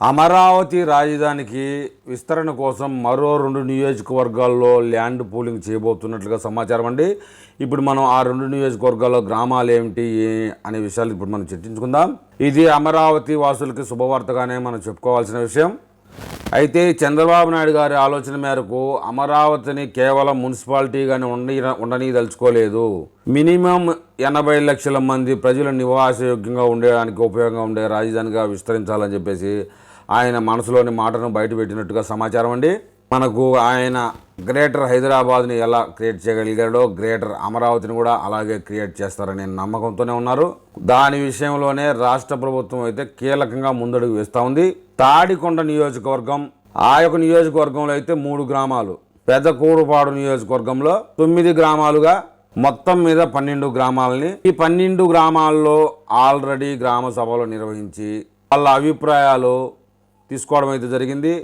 అమరావతి రాజధానికి విస్తరణ కోసం మరో రెండు నియోజకవర్గాల్లో ల్యాండ్ పూలింగ్ చేయబోతున్నట్లుగా సమాచారం అండి. ఇప్పుడు మనం ఆ రెండు నియోజకవర్గాల్లో గ్రామాలు ఏమిటి అనే విషయాలు ఇప్పుడు మనం చర్చించుకుందాం. ఇది అమరావతి వాసులకి శుభవార్తగానే మనం చెప్పుకోవాల్సిన విషయం. అయితే చంద్రబాబు నాయుడు గారి ఆలోచన మేరకు అమరావతిని కేవలం మున్సిపాలిటీగానే ఉండి ఉండనీదలుచుకోలేదు మినిమం ఎనభై లక్షల మంది ప్రజలు నివాసయోగ్యంగా ఉండడానికి ఉపయోగంగా ఉండే రాజధానిగా విస్తరించాలని చెప్పేసి ఆయన మనసులోని మాటను బయటపెట్టినట్టుగా సమాచారం అండి. మనకు ఆయన గ్రేటర్ హైదరాబాద్ని ఎలా క్రియేట్ చేయగలిగాడో గ్రేటర్ అమరావతిని కూడా అలాగే క్రియేట్ చేస్తారనే నమ్మకంతోనే ఉన్నారు. దాని విషయంలోనే రాష్ట్ర ప్రభుత్వం అయితే కీలకంగా ముందడుగు వేస్తూ ఉంది. తాడికొండ నియోజకవర్గం ఆ యొక్క నియోజకవర్గంలో అయితే మూడు గ్రామాలు. పెద్ద కూరుపాడు నియోజకవర్గంలో తొమ్మిది గ్రామాలుగా మొత్తం మీద పన్నెండు గ్రామాలని. ఈ పన్నెండు గ్రామాల్లో ఆల్రెడీ గ్రామ సభలు నిర్వహించి వాళ్ళ అభిప్రాయాలు తీసుకోవడం అయితే జరిగింది.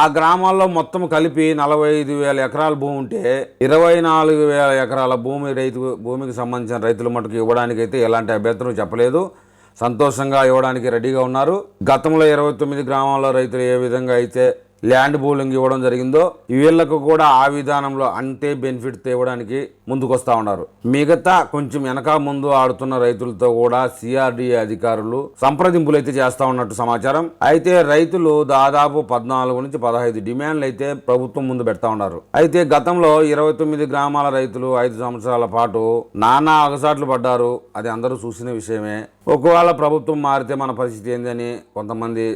ఆ గ్రామాల్లో మొత్తం కలిపి నలభై ఐదు వేల ఎకరాల భూమి ఉంటే ఇరవై నాలుగు వేల ఎకరాల భూమి రైతు భూమికి సంబంధించిన రైతుల మటుకు ఇవ్వడానికైతే ఎలాంటి అభ్యంతరం చెప్పలేదు. సంతోషంగా ఇవ్వడానికి రెడీగా ఉన్నారు. గతంలో ఇరవై తొమ్మిది గ్రామాల్లో రైతులు ఏ విధంగా అయితే ల్యాండ్ బౌలింగ్ ఇవ్వడం జరిగిందో వీళ్ళకు కూడా ఆ విధానంలో అంతే బెనిఫిట్ తేవడానికి ముందుకొస్తా ఉన్నారు. మిగతా కొంచెం వెనక ముందు ఆడుతున్న రైతులతో కూడా సిఆర్డిఏ అధికారులు సంప్రదింపులు అయితే చేస్తా ఉన్నట్టు సమాచారం. అయితే రైతులు దాదాపు పద్నాలుగు నుంచి పదహైదు డిమాండ్లు అయితే ప్రభుత్వం ముందు పెడతా ఉన్నారు. అయితే గతంలో ఇరవై తొమ్మిది గ్రామాల రైతులు ఐదు సంవత్సరాల పాటు నానా అగసాట్లు పడ్డారు. అది అందరూ చూసిన విషయమే. ఒకవేళ ప్రభుత్వం మారితే మన పరిస్థితి ఏందని కొంతమంది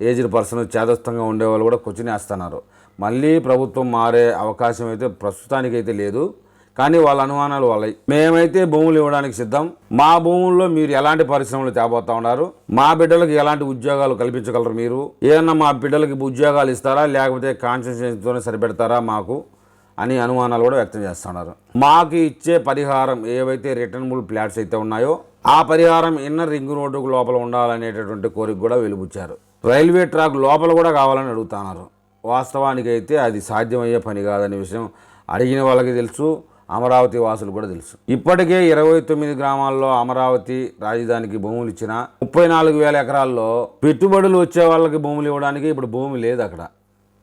ఏజ్డ్ పర్సన్ చేదస్థంగా ఉండేవాళ్ళు కూడా కూర్చునేస్తున్నారు వేస్తున్నారు. మళ్ళీ ప్రభుత్వం మారే అవకాశం అయితే ప్రస్తుతానికైతే లేదు. కానీ వాళ్ళ అనుమానాలు వాళ్ళవి మేమైతే భూములు ఇవ్వడానికి సిద్ధం. మా భూముల్లో మీరు ఎలాంటి పరిశ్రమలు తేబోతా ఉన్నారు? మా బిడ్డలకు ఎలాంటి ఉద్యోగాలు కల్పించగలరు మీరు? ఏమన్నా మా బిడ్డలకి ఉద్యోగాలు ఇస్తారా? లేకపోతే కాన్స్టిట్యూషన్తోనే సరిపెడతారా మాకు? అని అనుమానాలు కూడా వ్యక్తం చేస్తున్నారు మాకు ఇచ్చే పరిహారం ఏవైతే రిటర్నబుల్ ప్లాట్స్ అయితే ఉన్నాయో ఆ పరిహారం ఇన్నర్ రింగ్ రోడ్డుకు లోపల ఉండాలనేటటువంటి కోరిక కూడా వెలుబుచ్చారు. రైల్వే ట్రాక్ లోపల కూడా కావాలని అడుగుతున్నారు. వాస్తవానికి అయితే అది సాధ్యమయ్యే పని కాదనే విషయం అడిగిన వాళ్ళకి తెలుసు అమరావతి వాసులు కూడా తెలుసు. ఇప్పటికే ఇరవై తొమ్మిది గ్రామాల్లో అమరావతి రాజధానికి భూములు ఇచ్చిన ముప్పై నాలుగు వేల ఎకరాల్లో పెట్టుబడులు వచ్చే వాళ్ళకి భూములు ఇవ్వడానికి ఇప్పుడు భూమి లేదు అక్కడ.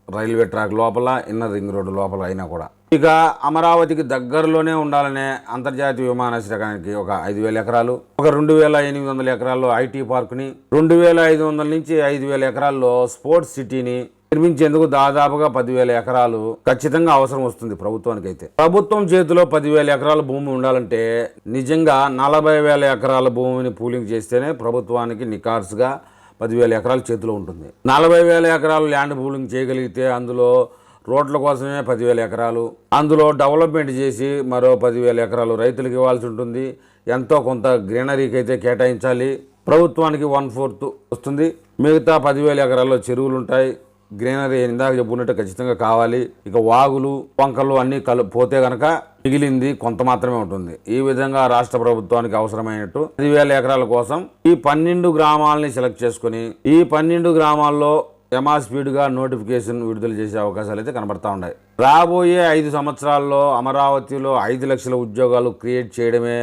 రైల్వే ట్రాక్ లోపల ఇన్నర్ రింగ్ రోడ్డు లోపల అయినా కూడా. ఇక అమరావతికి దగ్గరలోనే ఉండాలనే అంతర్జాతీయ విమానాశ్రయానికి ఒక ఐదు వేల ఎకరాలు ఒక రెండు వేల ఎనిమిది వందల ఎకరాల్లో ఐటీ పార్క్ని రెండు వేల ఐదు వందల నుంచి ఐదు వేల ఎకరాల్లో స్పోర్ట్స్ సిటీని నిర్మించేందుకు దాదాపుగా పదివేల ఎకరాలు ఖచ్చితంగా అవసరం వస్తుంది ప్రభుత్వానికి అయితే ప్రభుత్వం చేతిలో పదివేల ఎకరాల భూమి ఉండాలంటే నిజంగా నలభై వేల ఎకరాల భూమిని పూలింగ్ చేస్తేనే ప్రభుత్వానికి నికార్సుగా పదివేల ఎకరాలు చేతిలో ఉంటుంది. నలభై వేల ఎకరాలు ల్యాండ్ పూలింగ్ చేయగలిగితే అందులో రోడ్ల కోసమే పదివేల ఎకరాలు అందులో డెవలప్మెంట్ చేసి మరో పదివేల ఎకరాలు రైతులకు ఇవ్వాల్సి ఉంటుంది. ఎంతో కొంత గ్రీనరీకి అయితే కేటాయించాలి. ప్రభుత్వానికి వన్ ఫోర్త్ వస్తుంది. మిగతా పదివేల ఎకరాల్లో చెరువులు ఉంటాయి గ్రీనరీ ఇందాక చెప్పుకున్నట్టు ఖచ్చితంగా కావాలి. ఇక వాగులు వంకలు అన్నీ కలు పోతే గనక మిగిలింది కొంత మాత్రమే ఉంటుంది. ఈ విధంగా రాష్ట్ర ప్రభుత్వానికి అవసరమైనట్టు పదివేల ఎకరాల కోసం ఈ పన్నెండు గ్రామాలని సెలెక్ట్ చేసుకుని ఈ పన్నెండు గ్రామాల్లో ఎమా స్పీడ్గా నోటిఫికేషన్ విడుదల చేసే అవకాశాలు అయితే కనబడతా ఉన్నాయి. రాబోయే ఐదు సంవత్సరాల్లో అమరావతిలో ఐదు లక్షల ఉద్యోగాలు క్రియేట్ చేయడమే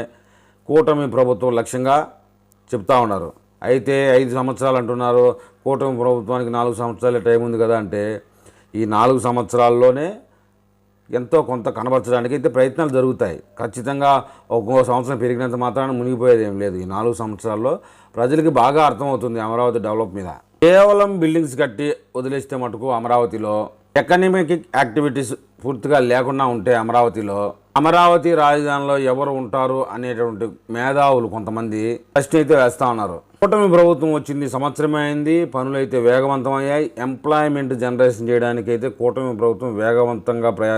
కూటమి ప్రభుత్వం లక్ష్యంగా చెప్తా ఉన్నారు. అయితే ఐదు సంవత్సరాలు అంటున్నారు. కూటమి ప్రభుత్వానికి నాలుగు సంవత్సరాల టైం ఉంది కదా అంటే ఈ నాలుగు సంవత్సరాల్లోనే ఎంతో కొంత కనబరచడానికి అయితే ప్రయత్నాలు జరుగుతాయి. ఖచ్చితంగా ఒక్కో సంవత్సరం పెరిగినంత మాత్రాన మునిగిపోయేది ఏం లేదు. ఈ నాలుగు సంవత్సరాల్లో ప్రజలకి బాగా అర్థమవుతుంది అమరావతి డెవలప్ మీద. కేవలం బిల్డింగ్స్ కట్టి వదిలేస్తే మటుకు అమరావతిలో ఎకనమిక్ యాక్టివిటీస్ పూర్తిగా లేకుండా ఉంటే అమరావతిలో. అమరావతి రాజధానిలో ఎవరు ఉంటారు అనేటువంటి మేధావులు కొంతమంది ప్రశ్న అయితే వేస్తూ ఉన్నారు. కూటమి ప్రభుత్వం వచ్చింది సంవత్సరమే అయింది పనులైతే వేగవంతమయ్యాయి ఎంప్లాయ్మెంట్ జనరేషన్ చేయడానికి అయితే కూటమి ప్రభుత్వం వేగవంతంగా ప్రయా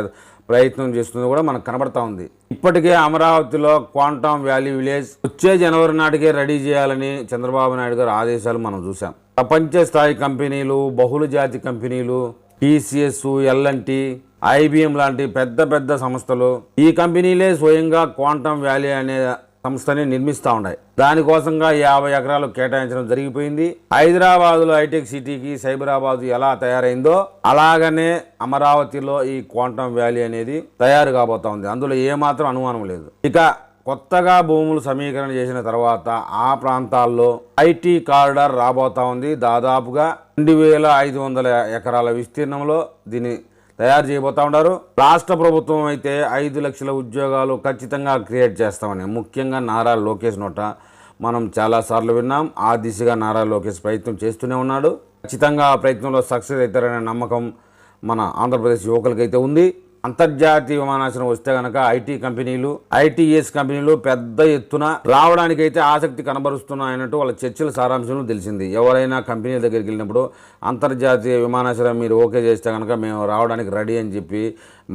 ప్రయత్నం చేస్తుంది కూడా మనకు కనబడతా ఉంది. ఇప్పటికే అమరావతిలో క్వాంటమ్ వ్యాలీ విలేజ్ వచ్చే జనవరి నాటికే రెడీ చేయాలని చంద్రబాబు నాయుడు గారు ఆదేశాలు మనం చూసాం ప్రపంచ స్థాయి కంపెనీలు బహుళ జాతి కంపెనీలు టీసీఎస్ ఎల్ఎన్టీ ఐబిఎం లాంటి పెద్ద పెద్ద సంస్థలు ఈ కంపెనీలే స్వయంగా క్వాంటమ్ వ్యాలీ అనే సంస్థని నిర్మిస్తూ ఉన్నాయి. దానికోసంగా యాభై ఎకరాలు కేటాయించడం జరిగిపోయింది. హైదరాబాద్లో హైటెక్ సిటీకి సైబరాబాద్ ఎలా తయారైందో అలాగనే అమరావతిలో ఈ క్వాంటమ్ వ్యాలీ అనేది తయారు కాబోతా ఉంది. అందులో ఏమాత్రం అనుమానం లేదు. ఇక కొత్తగా భూములు సమీకరణ చేసిన తర్వాత ఆ ప్రాంతాల్లో ఐటీ కారిడార్ రాబోతా ఉంది. దాదాపుగా రెండు వేల ఐదు వందల ఎకరాల విస్తీర్ణంలో దీని తయారు చేయబోతా ఉన్నారు. రాష్ట్ర ప్రభుత్వం అయితే ఐదు లక్షల ఉద్యోగాలు ఖచ్చితంగా క్రియేట్ చేస్తామని ముఖ్యంగా నారా లోకేష్ నోట మనం చాలాసార్లు విన్నాం. ఆ దిశగా నారా లోకేష్ ప్రయత్నం చేస్తూనే ఉన్నాడు. ఖచ్చితంగా ఆ ప్రయత్నంలో సక్సెస్ అవుతారనే నమ్మకం మన ఆంధ్రప్రదేశ్ యువకులకైతే ఉంది. అంతర్జాతీయ విమానాశ్రయం వస్తే కనుక ఐటీ కంపెనీలు ఐటీఎస్ కంపెనీలు పెద్ద ఎత్తున రావడానికైతే ఆసక్తి కనబరుస్తున్నాయన్నట్టు వాళ్ళ చర్చల సారాంశం తెలిసింది. ఎవరైనా కంపెనీల దగ్గరికి వెళ్ళినప్పుడు అంతర్జాతీయ విమానాశ్రయం మీరు ఓకే చేస్తే కనుక మేము రావడానికి రెడీ అని చెప్పి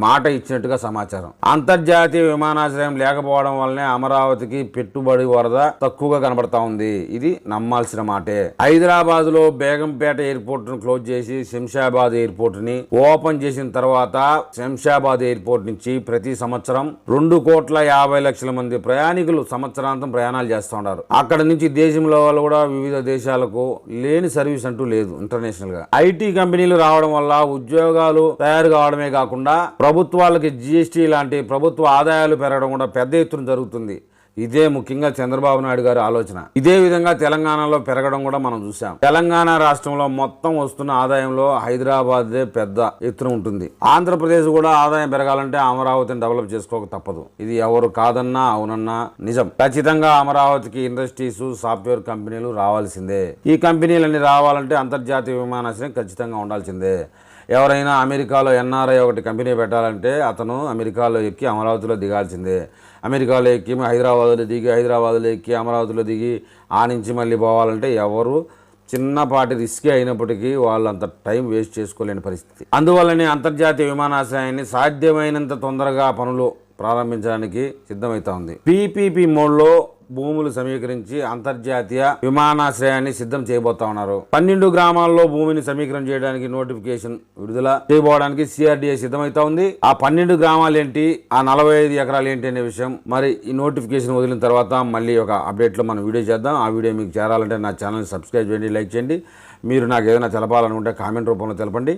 మాట ఇచ్చినట్టుగా సమాచారం. అంతర్జాతీయ విమానాశ్రయం లేకపోవడం వల్లనే అమరావతికి పెట్టుబడి వరద తక్కువగా కనబడతా ఉంది. ఇది నమ్మాల్సిన మాటే. హైదరాబాద్లో బేగంపేట ఎయిర్పోర్ట్ను క్లోజ్ చేసి శంషాబాద్ ఎయిర్పోర్ట్ని ఓపెన్ చేసిన తర్వాత శంషా హైదరాబాద్ ఎయిర్పోర్ట్ నుంచి ప్రతి సంవత్సరం రెండు కోట్ల యాభై లక్షల మంది ప్రయాణికులు సంవత్సరాంతం ప్రయాణాలు చేస్తూ ఉన్నారు. అక్కడ నుంచి దేశంలో వాళ్ళు కూడా వివిధ దేశాలకు లేని సర్వీస్ అంటూ లేదు ఇంటర్నేషనల్గా. ఐటీ కంపెనీలు రావడం వల్ల ఉద్యోగాలు తయారు కావడమే కాకుండా ప్రభుత్వాలకి జిఎస్టీ లాంటి ప్రభుత్వ ఆదాయాలు పెరగడం కూడా పెద్ద ఎత్తున జరుగుతుంది. ఇదే ముఖ్యంగా చంద్రబాబు నాయుడు గారి ఆలోచన. ఇదే విధంగా తెలంగాణలో పెరగడం కూడా మనం చూసాం తెలంగాణ రాష్ట్రంలో మొత్తం వస్తున్న ఆదాయంలో హైదరాబాదే పెద్ద ఎత్తున ఉంటుంది. ఆంధ్రప్రదేశ్ కూడా ఆదాయం పెరగాలంటే అమరావతిని డెవలప్ చేసుకోక తప్పదు. ఇది ఎవరు కాదన్నా అవునన్నా నిజం. ఖచ్చితంగా అమరావతికి ఇండస్ట్రీస్ సాఫ్ట్వేర్ కంపెనీలు రావాల్సిందే. ఈ కంపెనీలన్నీ రావాలంటే అంతర్జాతీయ విమానాశ్రయం ఖచ్చితంగా ఉండాల్సిందే. ఎవరైనా అమెరికాలో ఎన్ఆర్ఐ ఒకటి కంపెనీ పెట్టాలంటే అతను అమెరికాలో ఎక్కి అమరావతిలో దిగాల్సిందే. అమెరికాలో ఎక్కి హైదరాబాద్లో దిగి హైదరాబాద్లో ఎక్కి అమరావతిలో దిగి ఆ నుంచి మళ్ళీ పోవాలంటే ఎవరు చిన్నపాటి రిస్కే అయినప్పటికీ వాళ్ళు అంత టైం వేస్ట్ చేసుకోలేని పరిస్థితి. అందువల్లనే అంతర్జాతీయ విమానాశ్రయాన్ని సాధ్యమైనంత తొందరగా పనులు ప్రారంభించడానికి సిద్ధమవుతా ఉంది. పీపీపీ మోడ్లో భూములు సమీకరించి అంతర్జాతీయ విమానాశ్రయాన్ని సిద్ధం చేయబోతా ఉన్నారు. పన్నెండు గ్రామాల్లో భూమిని సమీకరణ చేయడానికి నోటిఫికేషన్ విడుదల చేయబోవడానికి సిఆర్డీఏ సిద్ధమైతా ఉంది. ఆ పన్నెండు గ్రామాలు ఏంటి ఆ నలభై ఐదు ఎకరాలు ఏంటి అనే విషయం మరి ఈ నోటిఫికేషన్ వదిలిన తర్వాత మళ్ళీ ఒక అప్డేట్లో మనం వీడియో చేద్దాం. ఆ వీడియో మీకు చేరాలంటే నా ఛానల్ సబ్స్క్రైబ్ చేయండి లైక్ చేయండి. మీరు నాకు ఏదైనా తెలపాలనుకుంటే కామెంట్ రూపంలో తెలపండి.